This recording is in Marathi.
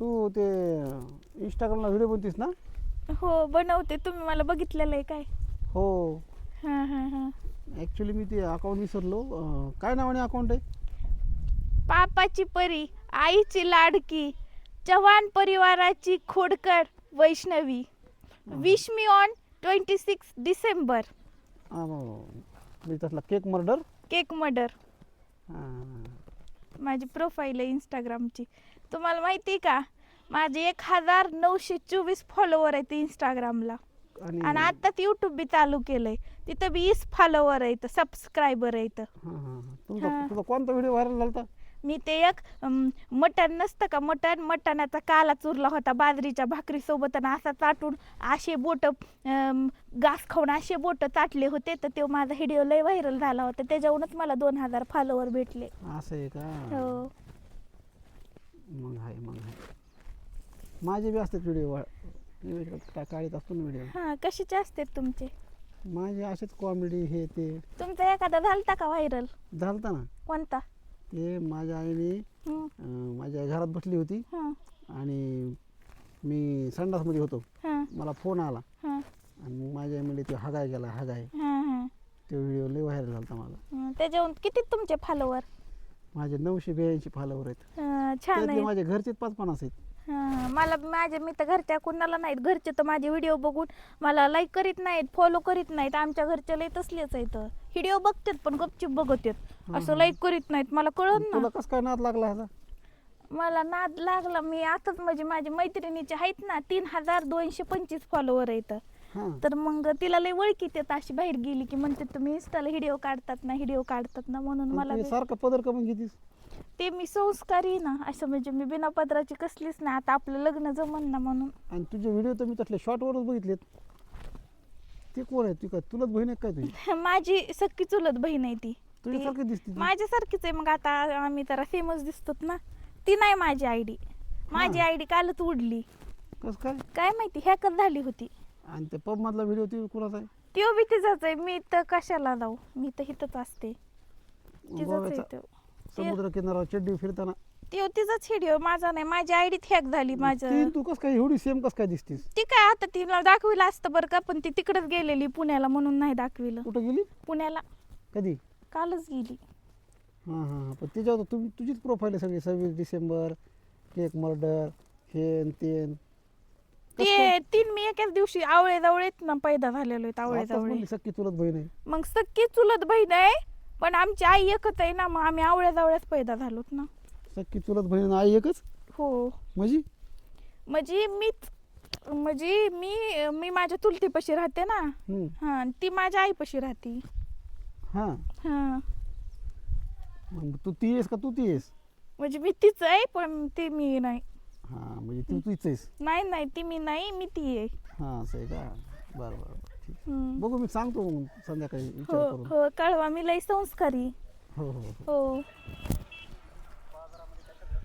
तू ते इंस्टाग्रामला व्हिडिओ बनतीस ना? हो बनवते. तुम्ही मला बघितलेलं आहे काय? हो. हां हां हां. ॲक्च्युली मी ते अकाउंट विसरलो. अं, काय नावाने अकाउंट आहे? पापाची परी आईची लाडकी चव्हाण परिवाराची खोडकर Vaishnavi. Wish me on twenty six December हा, मग मी तसला केक मर्डर केक मर्डर माझी प्रोफाईल आहे इंस्टाग्रामची तुम्हाला माहिती का? माझे एक हजार नऊशे चोवीस फॉलोवर आहेत इंस्टाग्रामला आणि आणि आत्ताच यूट्यूब बी चालू केलंय. तिथं बी वीस फॉलोवर आहेत सबस्क्रायबर आहेत. हां हां तुमचा हां. तुझा कोणता व्हिडिओ व्हायरल झाला मी ते एक अम, मटण नसतं का? मटण मटणाचा काला चुरला होता बाजरीच्या भाकरीसोबत आणि असा चाटून असे बोट घास खाऊन असे बोट चाटले होते. तर ते माझा व्हिडिओ लय व्हायरल झाला होता. त्याच्यावरूनच मला दोन हजार फॉलोवर भेटले. असं आहे का? हो. मग आहे मग आहे. माझे बी असतात व्हिडिओ काढीत असतो ना व्हिडिओ हां कशाचे असते तुमचे? माझे असेच कॉमेडी हे ते. तुमचा एखादा झालता का व्हायरल झालता ना. कोणता? ते माझ्या आईने हं, अं, माझ्या घरात बसली होती. हं, आणि मी संडासमध्ये होतो. हं, मला फोन आला. हं, आणि मग माझ्या आईमध्ये ते हगाय गेला हगाय. हं, हं. तो व्हिडिओ लय व्हायरल झाला मला हं, त्याच्याहून किती तुमचे फॉलोवर माझे नऊशे ब्याऐंशी फॉलोवर आहेत. छान त्यातले आहे माझे घरचेच पाच पन्नास आहेत. हा, मला माझे मी तर घरच्या कुणाला नाहीत. घरचे तर माझे व्हिडिओ बघून मला लाईक करीत नाहीत फॉलो करीत नाहीत. आमच्या घरच्या लय तसलेच आहेत. व्हिडिओ बघतात पण गपचूप बघत आहेत असं लाईक करीत नाहीत. मला कळत ना. कसं काय नाद लागला ह्याचा? मला नाद लागला. मी आताच म्हणजे माझ्या मैत्रिणीचे आहेत ना तीन हजार दोनशे पंचवीस फॉलोवर आहेत. हां. तर मग तिला लय ओळखीत येत अशी बाहेर गेली की म्हणते तुम्ही इंस्टाला व्हिडिओ काढतात ना व्हिडिओ काढतात ना म्हणून मला तू सारखं पदर का घेतीस? ते मी संस्कारी ना असं म्हणजे मी बिना पदराची कसलीच नाही आता आपलं लग्न जमन ना म्हणून. आणि तुझे व्हिडिओ तर मी तसले शॉर्टवरच बघितलेत. ते कोण आहे ती काय तुलाच बहीण आहे काय तुझी? माझी सक्की चुलत बहीण आहे ती. तुझ्यासारखी दिसते ती. माझ्यासारखीच आहे मग आता आम्ही तर फेमस दिसतोत ना. ती नाही माझी आयडी माझी हा. आयडी कालच उडली. कसं काय? काय माहिती हॅकच झाली होती. आणि ते पब मधला व्हिडिओ ती कोणाचा आहे? त्यो बी तिचाच आहे. मी तर कशाला जाऊ मी तर इथंच असते. तिचाच आहे समुद्र किनारा चड्डी फिरताना. त्यो तिचाच व्हिडिओ माझा नाही. माझी आयडी हॅक झाली माझं. ती तू कस काय एवढी सेम कस काय दिसतीस? ती काय आता तिला दाखविलं असतं बरं का पण ती तिकडच गेलेली पुण्याला म्हणून नाही दाखविलं. कुठं गेली? पुण्याला. कधी? कालच गेली. हां हां हां. पण त्याच्यावर तुझीच प्रोफाईल आहे सगळी. सव्वीस डिसेंबर केक मर्डर हेन तेन कसं ते? तीन मी एकाच दिवशी आवळे जवळेत ना पैदा झालेलो आहेत आवळे आताच जवळ. म्हणली सख्खी चुलत बहीण आहे. मग सख्खी चुलत बहीण आहे पण आमची आई एकच आहे ना मग आम्ही आवळ्या जवळच पैदा झालोत ना. सख्खी चुलत बहीण आणि आई एकच? हो. म्हणजे? म्हणजे मीच म्हणजे मी मी माझ्या चुलतीपाशी राहते ना. हम्म. हा ती माझ्या आईपाशी राहते. हां. हा. मग तू ती आहेस का तू ती आहेस? म्हणजे मी तीच आहे पण ती मी नाही. हां म्हणजे तू तीच आहेस नाही नाही ती मी नाही मी ती आहे. हां असं आहे का? बरं बरं बरं ठीक हम्म. बघू मी सांगतो मग संध्याकाळी हो विचार करून. हो कळवा मी लई संस्कारी. हो हो हो. हो.